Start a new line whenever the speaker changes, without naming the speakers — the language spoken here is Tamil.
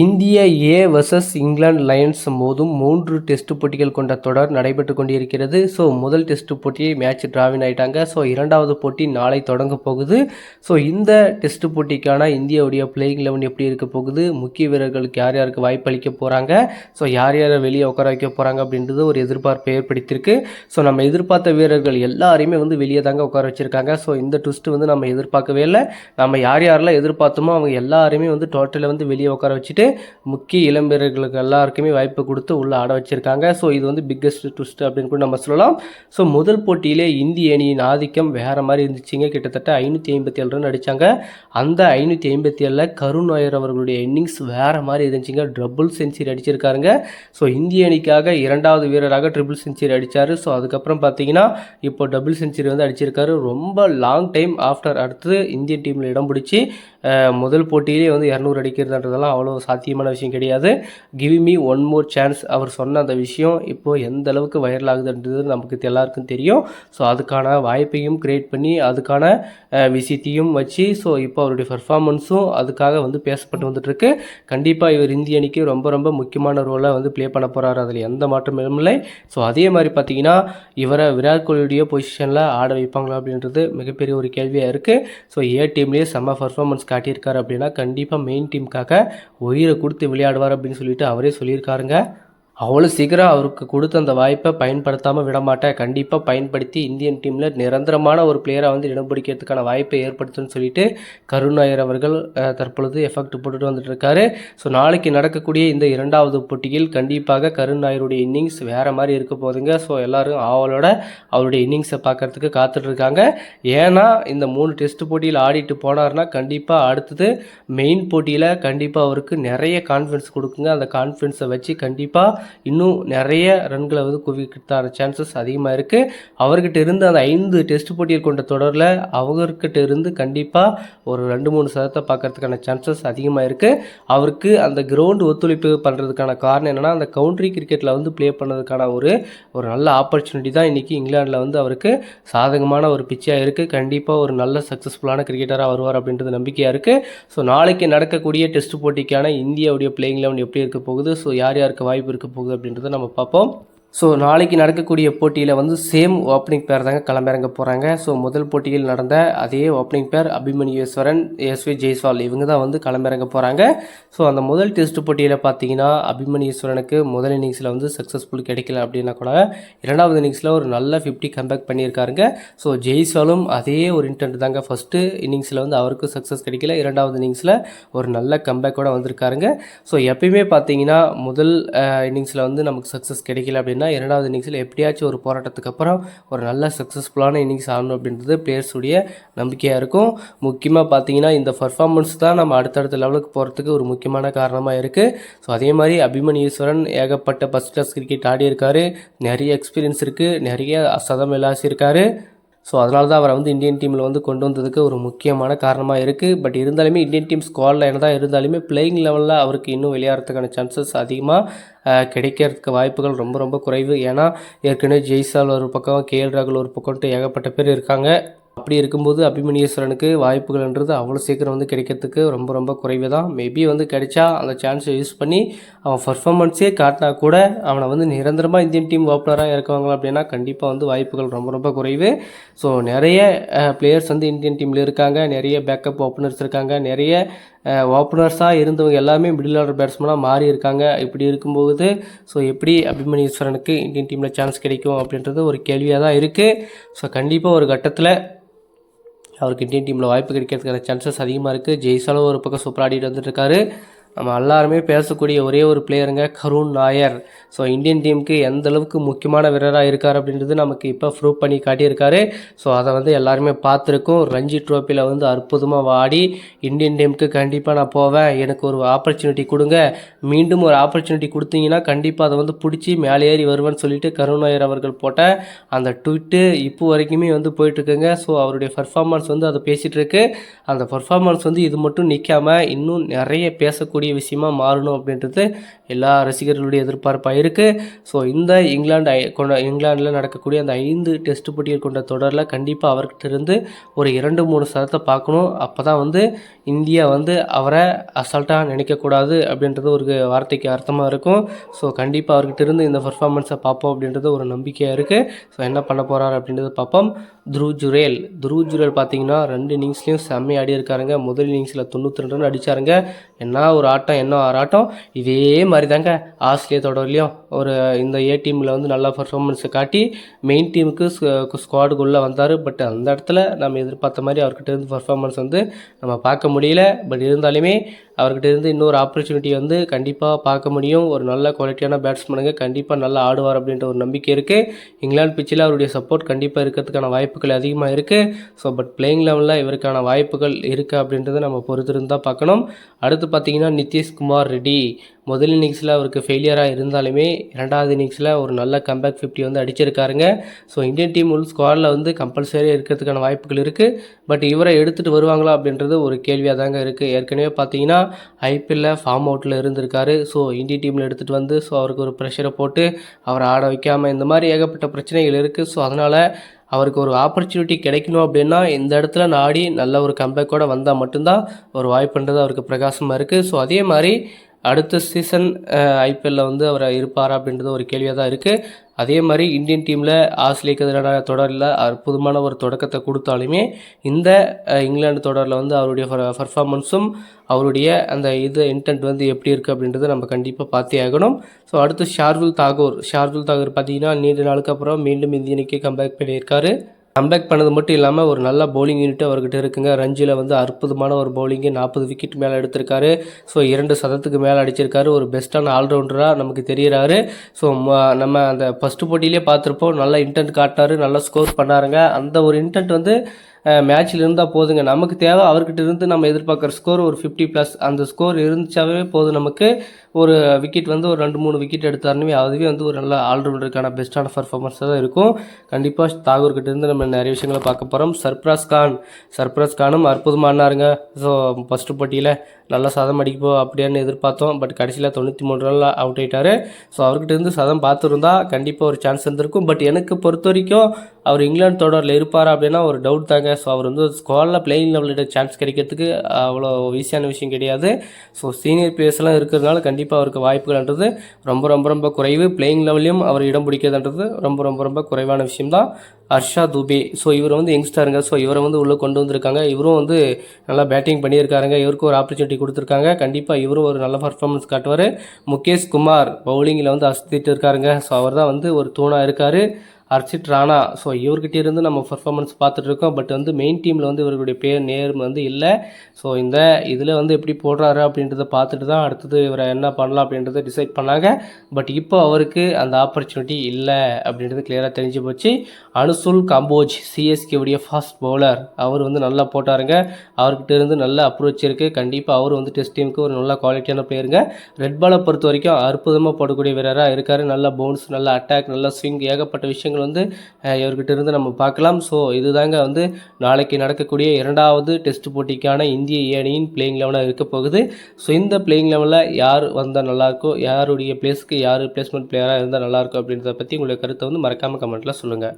இந்திய ஏ வர்சஸ் இங்கிலாந்து லயன்ஸ் மோதும் மூன்று டெஸ்ட் போட்டிகள் கொண்ட தொடர் நடைபெற்று கொண்டிருக்கிறது. ஸோ முதல் டெஸ்ட் போட்டியை மேட்ச் டிராவின் ஆயிட்டாங்க. ஸோ இரண்டாவது போட்டி நாளை தொடங்க போகுது. ஸோ இந்த டெஸ்ட் போட்டிக்கான இந்தியாவுடைய பிளேயிங் லெவன் எப்படி இருக்க போகுது? முக்கிய வீரர்களுக்கு யார் யாருக்கு வாய்ப்பு அளிக்க போகிறாங்க ஸோ யார் யாரை வெளியே உட்கார வைக்க போகிறாங்க அப்படின்றது ஒரு எதிர்பார்ப்பை ஏற்படுத்தியிருக்கு. ஸோ நம்ம எதிர்பார்த்த வீரர்கள் எல்லாரையுமே வந்து வெளியே தாங்க உட்கார வச்சிருக்காங்க. ஸோ இந்த ட்விஸ்ட் வந்து நம்ம எதிர்பார்க்கவே இல்லை. நம்ம யார் யாரெல்லாம் எதிர்பார்த்தோமோ அவங்க எல்லாருமே வந்து டோட்டலில் வந்து வெளியே உட்கார வச்சுட்டு முக்கிய இளம்பீரர்களுக்கு எல்லாருக்குமே வாய்ப்பு கொடுத்து உள்ளே ஆட வச்சிருக்காங்க. ஸோ இது வந்து பிக்கஸ்ட் ட்விஸ்ட் அப்படின்னு கூட நம்ம சொல்லலாம். ஸோ முதல் போட்டியிலே இந்திய அணியின் ஆதிக்கம் வேறு மாதிரி இருந்துச்சுங்க. கிட்டத்தட்ட ஐநூற்றி ஐம்பத்தி ஏழு ரன் அடித்தாங்க அந்த ஐநூற்றி ஐம்பத்தி ஏழில் கருண் நாயர் அவர்களுடைய இன்னிங்ஸ் வேறு மாதிரி இருந்துச்சுங்க. Trouble century அடிச்சிருக்காருங்க. ஸோ இந்திய அணிக்காக இரண்டாவது வீரராக ட்ரிபிள் செஞ்சுரி அடித்தார் ஸோ அதுக்கப்புறம் பார்த்தீங்கன்னா இப்போ டபுள் செஞ்சுரி வந்து அடிச்சிருக்காரு. ரொம்ப லாங் டைம் ஆஃப்டர் அடுத்து இந்தியன் டீமில் இடம் பிடிச்சி முதல் போட்டியிலே வந்து இரநூறு அடிக்கிறதுன்றதெல்லாம் அவ்வளோ சாத்தியமான விஷயம் கிடையாது. Give me one more chance அவர் சொன்ன அந்த விஷயம் இப்போது எந்த அளவுக்கு வைரல் ஆகுதுன்றது நமக்கு எல்லாருக்கும் தெரியும். ஸோ அதுக்கான வாய்ப்பையும் கிரியேட் பண்ணி அதுக்கான விஷயத்தையும் வச்சு ஸோ இப்போ அவருடைய பர்ஃபார்மன்ஸும் அதுக்காக வந்து பேசப்பட்டு வந்துட்டுருக்கு. கண்டிப்பாக இவர் இந்திய அணிக்கு ரொம்ப ரொம்ப முக்கியமான ரோலை வந்து ப்ளே பண்ண போகிறார் அதில் எந்த மாற்றமும் இல்லை. ஸோ அதே மாதிரி பார்த்தீங்கன்னா இவரை விராட் கோலியுடைய பொசிஷனில் ஆட வைப்பாங்களா அப்படின்றது மிகப்பெரிய ஒரு கேள்வியாக இருக்குது ஸோ ஏ டீம்லேயே செம்ம பர்ஃபார்மன்ஸ் காட்டியிருக்காரு அப்படின்னா கண்டிப்பாக மெயின் டீமுக்காக உயிரை கொடுத்து விளையாடுவார் அப்படின்னு சொல்லிட்டு அவரே சொல்லியிருக்காருங்க. அவ்வளோ சீக்கிரம் அவருக்கு கொடுத்த அந்த வாய்ப்பை பயன்படுத்தாமல் விட மாட்டேன் கண்டிப்பாக பயன்படுத்தி இந்தியன் டீமில் நிரந்தரமான ஒரு பிளேயராக வந்து இடம் பிடிக்கிறதுக்கான வாய்ப்பை ஏற்படுத்துன்னு சொல்லிட்டு கருண் நாயர் அவர்கள் தற்பொழுது எஃபெக்ட் போட்டுட்டு வந்துட்டு இருக்காரு ஸோ நாளைக்கு நடக்கக்கூடிய இந்த இரண்டாவது போட்டியில் கண்டிப்பாக கருண் நாயருடைய இன்னிங்ஸ் வேறு மாதிரி இருக்க போகுதுங்க. ஸோ எல்லோரும் ஆவலோட அவருடைய இன்னிங்ஸை பார்க்கறதுக்கு காத்துட்ருக்காங்க ஏன்னா இந்த மூணு டெஸ்ட் போட்டியில் ஆடிட்டு போனார்னா கண்டிப்பாக அடுத்தது மெயின் போட்டியில் கண்டிப்பாக அவருக்கு நிறைய கான்ஃபிடன்ஸ் கொடுக்குங்க. அந்த கான்ஃபிடன்ஸை வச்சு கண்டிப்பாக இன்னும் நிறைய ரன்களை வந்து குவிக்கிறதான சான்சஸ் அதிகமாக இருக்குது அவர்கிட்ட இருந்து அந்த ஐந்து டெஸ்ட் போட்டியில் கொண்ட தொடரில் அவர்கிட்ட இருந்து கண்டிப்பாக ஒரு ரெண்டு மூணு சதத்தை பார்க்கறதுக்கான சான்சஸ் அதிகமாக இருக்குது அவருக்கு அந்த கிரவுண்டு ஒத்துழைப்பு பண்ணுறதுக்கான காரணம் என்னென்னா அந்த கவுண்ட்ரி கிரிக்கெட்டில் வந்து ப்ளே பண்ணதுக்கான ஒரு ஒரு நல்ல ஆப்பர்ச்சுனிட்டி தான் இன்றைக்கி இங்கிலாந்தில் வந்து அவருக்கு சாதகமான ஒரு பிச்சாக இருக்குது கண்டிப்பாக ஒரு நல்ல சக்ஸஸ்ஃபுல்லான கிரிக்கெட்டராக வருவார் அப்படின்றது நம்பிக்கையாக இருக்குது ஸோ நாளைக்கு நடக்கக்கூடிய டெஸ்ட் போட்டிக்கான இந்தியாவுடைய பிளேயிங் லெவன் எப்படி இருக்க போகுது? ஸோ யார் யாருக்கு வாய்ப்பு இருக்க போகுது அப்படின்றத நம்ம பார்ப்போம். ஸோ நாளைக்கு நடக்கக்கூடிய போட்டியில் வந்து சேம் ஓப்பனிங் பேர் தாங்க களமிறங்க போகிறாங்க ஸோ முதல் போட்டியில் நடந்த அதே ஓப்பனிங் பேர் அபிமன்யுஸ்வரன் எஸ்வி ஜெய்ஸ்வால் இவங்க தான் வந்து களமிறங்க போகிறாங்க ஸோ அந்த முதல் டெஸ்ட் போட்டியில் பார்த்தீங்கன்னா அபிமன்யுஸ்வரனுக்கு முதல் இன்னிங்ஸில் வந்து சக்ஸஸ்ஃபுல் கிடைக்கல அப்படின்னா கூட இரண்டாவது இன்னிங்ஸில் ஒரு நல்ல ஃபிஃப்டி கம்பேக் பண்ணியிருக்காருங்க. ஸோ ஜெய்ஸ்வாலும் அதே ஒரு இன்டென்ட் தாங்க. ஃபஸ்ட்டு இன்னிங்ஸில் வந்து அவருக்கும் சக்ஸஸ் கிடைக்கல. இரண்டாவது இன்னிங்ஸில் ஒரு நல்ல கம்பேக்கோட வந்திருக்காருங்க. ஸோ எப்பயுமே பார்த்தீங்கன்னா முதல் இன்னிங்ஸில் வந்து நமக்கு சக்ஸஸ் கிடைக்கல அப்படின்னா இரண்டாவது இன்னிங்ஸில் எப்படியாச்சும் ஒரு போராட்டத்துக்கு அப்புறம் ஒரு நல்ல சக்ஸஸ்ஃபுல்லான இன்னிங்ஸ் ஆடணும் அப்படின்றது பிளேயர்ஸுடைய நம்பிக்கையாக இருக்கும். முக்கியமாக பார்த்தீங்கன்னா இந்த பர்ஃபார்மன்ஸ் தான் நம்ம அடுத்தடுத்த லெவலுக்கு போகிறதுக்கு ஒரு முக்கியமான காரணமாக இருக்குது ஸோ அதே மாதிரி அபிமன் ஈஸ்வரன் ஏகப்பட்ட ஃபஸ்ட் கிளாஸ் கிரிக்கெட் ஆடி இருக்காரு நிறைய எக்ஸ்பீரியன்ஸ் இருக்குது நிறைய சதம் விளாசியிருக்காரு ஸோ அதனால தான் அவரை வந்து இந்தியன் டீமில் வந்து கொண்டு வந்ததுக்கு ஒரு முக்கியமான காரணமாக இருக்குது பட் இருந்தாலுமே இந்தியன் டீம் ஸ்குவாடில் என்ன தான் இருந்தாலுமே பிளேயிங் லெவலில் அவருக்கு இன்னும் விளையாடுறதுக்கான சான்சஸ் அதிகமாக கிடைக்கிறதுக்கு வாய்ப்புகள் ரொம்ப ரொம்ப குறைவு. ஏன்னா ஏற்கனவே ஜெய்சால் ஒரு பக்கம் கேஎல் ராகுல் ஒரு பக்கம்ட்டு ஏகப்பட்ட பேர் இருக்காங்க. அப்படி இருக்கும்போது அபிமன்யேஸ்வரனுக்கு வாய்ப்புகள்ன்றது அவ்வளோ சீக்கிரம் வந்து கிடைக்கிறதுக்கு ரொம்ப ரொம்ப குறைவு தான் மேபி வந்து கிடைச்சா அந்த சான்ஸை யூஸ் பண்ணி அவன் பர்ஃபார்மன்ஸே காட்டினா கூட அவனை வந்து நிரந்தரமாக இந்தியன் டீம் ஓப்பனராக இறக்குவாங்க அப்படின்னா கண்டிப்பாக வந்து வாய்ப்புகள் ரொம்ப ரொம்ப குறைவு. ஸோ நிறைய பிளேயர்ஸ் வந்து இந்தியன் டீமில் இருக்காங்க. நிறைய பேக்கப் ஓப்பனர்ஸ் இருக்காங்க. நிறைய ஓப்பனர்ஸாக இருந்தவங்க எல்லாமே மிடில் ஆர்டர் பேட்ஸ்மெனாக மாறி இருக்காங்க. இப்படி இருக்கும்போது ஸோ எப்படி அபிமன்யேஸ்வரனுக்கு இந்தியன் டீமில் சான்ஸ் கிடைக்கும் அப்படின்றது ஒரு கேள்வியாக தான் இருக்குது ஸோ கண்டிப்பாக ஒரு கட்டத்தில் அவருக்கு இந்தியன் டீமில் வாய்ப்பு கிடைக்கிறதுக்கான சான்சஸ் அதிகமாக இருக்குது ஜெய்சாலும் ஒரு பக்கம் சூப்பர் ஆடிட்டு வந்துட்டுருக்காரு நம்ம எல்லாருமே பேசக்கூடிய ஒரே ஒரு பிளேயருங்க கருண் நாயர். ஸோ இந்தியன் டீமுக்கு எந்த அளவுக்கு முக்கியமான வீரராக இருக்கார் அப்படின்றது நமக்கு இப்போ ப்ரூவ் பண்ணி காட்டியிருக்காரு. ஸோ அதை வந்து எல்லாருமே பார்த்துருக்கோம். ரஞ்சி ட்ரோஃபியில் வந்து அற்புதமாக வாடி. இந்தியன் டீமுக்கு கண்டிப்பாக நான் போவேன். எனக்கு ஒரு ஆப்பர்ச்சுனிட்டி கொடுங்க. மீண்டும் ஒரு ஆப்பர்ச்சுனிட்டி கொடுத்தீங்கன்னா கண்டிப்பாக அதை வந்து பிடிச்சி மேலே ஏறி வருவேன்னு சொல்லிட்டு கருண் நாயர் அவர்கள் போட்ட அந்த ட்விட்டு இப்போ வரைக்குமே வந்து போயிட்டுருக்குங்க. ஸோ அவருடைய பர்ஃபார்மன்ஸ் வந்து அதை பேசிகிட்டு இருக்கு அந்த பர்ஃபார்மன்ஸ் வந்து இது மட்டும் நிற்காமல் இன்னும் நிறைய பேசக்கூடிய வரக்கூடிய விஷயமா மாறணும் அப்படின்றது எல்லா ரசிகர்களுடைய எதிர்பார்ப்பாக இருக்குது ஸோ இந்த இங்கிலாந்து ஐ- கொண்ட இங்கிலாந்தில் நடக்கக்கூடிய அந்த ஐந்து டெஸ்ட் போட்டிகள் கொண்ட தொடரில் கண்டிப்பாக அவர்கிட்ட இருந்து ஒரு இரண்டு மூணு சதத்தை பார்க்கணும். அப்போ தான் வந்து இந்தியா வந்து அவரை அசால்ட்டாக நினைக்கக்கூடாது அப்படின்றது ஒரு வார்த்தைக்கு அர்த்தமாக இருக்கும். ஸோ கண்டிப்பாக அவர்கிட்ட இருந்து இந்த பர்ஃபார்மன்ஸை பார்ப்போம் அப்படின்றது ஒரு நம்பிக்கையாக இருக்குது ஸோ என்ன பண்ண போகிறார் அப்படின்றத பார்ப்போம். துருவ் ஜுரேல் துருவ் ஜுரேல் பார்த்தீங்கன்னா ரெண்டு இன்னிங்ஸ்லேயும் செம்மையாக ஆடி இருக்காருங்க முதல் இன்னிங்ஸில் தொண்ணூற்றி ரெண்டு ரன் அடிச்சாருங்க. என்ன ஒரு ஆட்டம் என்ன ஒரு ஆட்டம் இதே மாதிரி தாங்க ஆஸ்திரேலியா தொடர்லையும் ஒரு இந்த ஏ டீமில் வந்து நல்ல பர்ஃபார்மன்ஸை காட்டி மெயின் டீமுக்கு ஸ்குவாடுக்குள்ளே வந்தார். பட் அந்த இடத்துல நம்ம எதிர்பார்த்த மாதிரி அவர்கிட்ட இருந்து பர்ஃபார்மன்ஸ் வந்து நம்ம பார்க்க முடியல. பட் இருந்தாலுமே அவர்கிட்ட இருந்து இன்னொரு ஆப்பர்ச்சுனிட்டி வந்து கண்டிப்பாக பார்க்க முடியும். ஒரு நல்ல குவாலிட்டியான பேட்ஸ்மேனுங்க கண்டிப்பாக நல்லா ஆடுவார் அப்படின்ற ஒரு நம்பிக்கை இருக்குது இங்கிலாந்து பிச்சில் அவருடைய சப்போர்ட் கண்டிப்பாக இருக்கிறதுக்கான வாய்ப்புகள் அதிகமாக இருக்குது ஸோ பட் பிளேயிங் லெவலில் இவருக்கான வாய்ப்புகள் இருக்குது அப்படின்றத நம்ம பொறுத்திருந்து தான் பார்க்கணும். அடுத்து பார்த்தீங்கன்னா நிதிஷ்குமார் ரெட்டி. முதல் இன்னிங்ஸில் அவருக்கு ஃபெயிலியராக இருந்தாலுமே இரண்டாவது இன்னிங்ஸில் ஒரு நல்ல கம்பேக் ஃபிஃப்டி வந்து அடிச்சிருக்காருங்க. ஸோ இந்தியன் டீம் உள் ஸ்குவாடில் வந்து கம்பல்சரி இருக்கிறதுக்கான வாய்ப்புகள் இருக்குது பட் இவரை எடுத்துகிட்டு வருவாங்களா அப்படின்றது ஒரு கேள்வியாக தாங்க இருக்குது ஏற்கனவே பார்த்தீங்கன்னா ஐபிஎல்ல ஃபார்ம் அவுட்டில் இருந்திருக்காரு. ஸோ இந்தியன் டீமில் எடுத்துகிட்டு வந்து ஸோ அவருக்கு ஒரு ப்ரெஷரை போட்டு அவரை ஆட வைக்காமல் இந்த மாதிரி ஏகப்பட்ட பிரச்சனைகள் இருக்குது ஸோ அதனால் அவருக்கு ஒரு ஆப்பர்ச்சுனிட்டி கிடைக்கணும் அப்படின்னா இந்த இடத்துல நாடி நல்ல ஒரு கம்பேக்கோடு வந்தால் மட்டும்தான் ஒரு வாய்ப்புன்றது அவருக்கு பிரகாசமாக இருக்குது ஸோ அதே மாதிரி அடுத்த சீசன் ஐபிஎல்ல வந்து அவர் இருப்பாரா அப்படின்றது ஒரு கேள்வியாக தான் இருக்குது அதே மாதிரி இந்தியன் டீமில் ஆஸ்திரேலியாக்கு எதிரான தொடரில் அற்புதமான ஒரு தொடக்கத்தை கொடுத்தாலுமே இந்த இங்கிலாந்து தொடரில் வந்து அவருடைய பர்ஃபார்மன்ஸும் அவருடைய அந்த இது இன்டென்ட் வந்து எப்படி இருக்குது அப்படின்றத நம்ம கண்டிப்பாக பார்த்தே ஆகணும். ஸோ அடுத்து ஷார்துல் தாகூர். ஷார்துல் தாகூர் பார்த்தீங்கன்னா நீண்ட நாளுக்கு அப்புறம் மீண்டும் இந்திய கம்பேக் பண்ணியிருக்காரு. கம்பேக் பண்ணது மட்டும் இல்லாமல் ஒரு நல்ல பவுலிங் யூனிட் அவர்கிட்ட இருக்குங்க. ரஞ்சியில் வந்து அற்புதமான ஒரு பவுலிங்கு நாற்பது விக்கெட் மேலே எடுத்திருக்காரு. ஸோ இரண்டு சதத்துக்கு மேலே அடிச்சிருக்காரு. ஒரு பெஸ்ட்டான ஆல்ரவுண்டராக நமக்கு தெரிகிறாரு ஸோ நம்ம அந்த ஃபஸ்ட்டு போட்டியிலே பார்த்துருப்போம். நல்ல இன்டென்ட் காட்டினாரு. நல்லா ஸ்கோர் பண்ணாருங்க. அந்த ஒரு இன்டென்ட் வந்து மேட்ச்சில் இருந்தால் போதுங்க. நமக்கு தேவை அவர்கிட்ட இருந்து நம்ம எதிர்பார்க்குற ஸ்கோர் ஒரு ஃபிஃப்டி ப்ளஸ் அந்த ஸ்கோர் இருந்துச்சாவே போதும். நமக்கு ஒரு விக்கெட் வந்து ஒரு ரெண்டு மூணு விக்கெட் எடுத்தாருமே அதுவே வந்து ஒரு நல்ல ஆல்ரவுண்டருக்கான பெஸ்ட்டான பர்ஃபார்மன்ஸாக தான் இருக்கும். கண்டிப்பாக தாகூர்கிட்ட இருந்து நம்ம நிறைய விஷயங்களை பார்க்க போகிறோம் சர்ப்ராஸ் கான். சர்ப்ராஸ் கானும் அற்புதமானாருங்க ஸோ ஃபஸ்ட்டு போட்டியில் நல்லா சதம் அடிக்கப்போ அப்படியான்னு எதிர்பார்த்தோம். பட் கடைசியில் தொண்ணூற்றி மூணு ரனில் அவுட் ஆகிட்டார் ஸோ அவர்கிட்ட இருந்து சதம் பார்த்துருந்தா கண்டிப்பாக ஒரு சான்ஸ் இருந்திருக்கும். பட் எனக்கு பொறுத்த வரைக்கும் அவர் இங்கிலாந்து தொடரில் இருப்பார் அப்படின்னா ஒரு டவுட் தாங்க. ஸோ அவர் வந்து ஸ்குவாடில் பிளேயிங் லெவலில் சான்ஸ் கிடைக்கிறதுக்கு அவ்வளோ ஈஸியான விஷயம் கிடையாது. ஸோ சீனியர் பிளேயர்ஸ்லாம் இருக்கிறதுனால கண்டிப்பாக அவருக்கு வாய்ப்புகள்ன்றது ரொம்ப ரொம்ப ரொம்ப குறைவு. பிளேயிங் லெவல்லையும் அவர் இடம் பிடிக்கிறதுன்றது ரொம்ப ரொம்ப ரொம்ப குறைவான விஷயம்தான். ஹர்ஷா துபே. ஸோ இவர் வந்து யங்ஸ்டருங்க ஸோ இவரை வந்து உள்ளே கொண்டு வந்திருக்காங்க. இவரும் வந்து நல்லா பேட்டிங் பண்ணியிருக்காருங்க. இவருக்கும் ஒரு ஆப்பர்ச்சுனிட்டி கொடுத்துருக்காங்க. கண்டிப்பாக இவரும் ஒரு நல்ல பர்ஃபார்மன்ஸ் காட்டுவார். முகேஷ் குமார் பவுலிங்கில் வந்து அசத்திட்டு இருக்காருங்க. ஸோ அவர் தான் வந்து ஒரு தூணாக இருக்கார். ஹர்ஷித் ராணா. ஸோ இவர்கிட்ட இருந்து நம்ம பர்ஃபார்மன்ஸ் பார்த்துட்ருக்கோம் பட் வந்து மெயின் டீமில் வந்து இவர்களுடைய பேர் நேர் வந்து இல்லை. ஸோ இந்த இதில் வந்து எப்படி போடுறாரு அப்படின்றத பார்த்துட்டு தான் அடுத்தது இவரை என்ன பண்ணலாம் அப்படின்றத டிசைட் பண்ணாங்க. பட் இப்போ அவருக்கு அந்த ஆப்பர்ச்சுனிட்டி இல்லை அப்படின்றது கிளியராக தெரிஞ்சு போச்சு. அனுசுல் காம்போஜ் சிஎஸ்கேவுடைய ஃபாஸ்ட் பவுலர் அவர் வந்து நல்லா போட்டாருங்க. அவர்கிட்ட இருந்து நல்ல அப்ரோச் இருக்குது கண்டிப்பாக அவர் வந்து டெஸ்ட் டீமுக்கு ஒரு நல்ல குவாலிட்டியான பிளேயருங்க ரெட் பாலை பொறுத்த வரைக்கும் அற்புதமாக போடக்கூடிய வீரராக இருக்கார். நல்ல பவுன்ஸ் நல்ல அட்டாக் நல்ல ஸ்விங் ஏகப்பட்ட விஷயங்கள் வந்து இவர்கிட்ட இருந்து நம்ம பார்க்கலாம். ஸோ இதுதாங்க வந்து நாளைக்கு நடக்கக்கூடிய இரண்டாவது டெஸ்ட் போட்டிக்கான இந்திய ஏணியின் பிளேயிங் லெவனாக இருக்க போகுது. ஸோ இந்த பிளேயிங் லெவலில் யார் வந்தால் நல்லாயிருக்கோ யாருடைய பிளேஸ்க்கு யார் ப்ளேஸ்மெண்ட் பிளேயராக இருந்தால் நல்லாயிருக்கும் அப்படின்றத பற்றி உங்களுடைய கருத்தை வந்து மறக்காமல் கமெண்ட்டில் சொல்லுங்கள்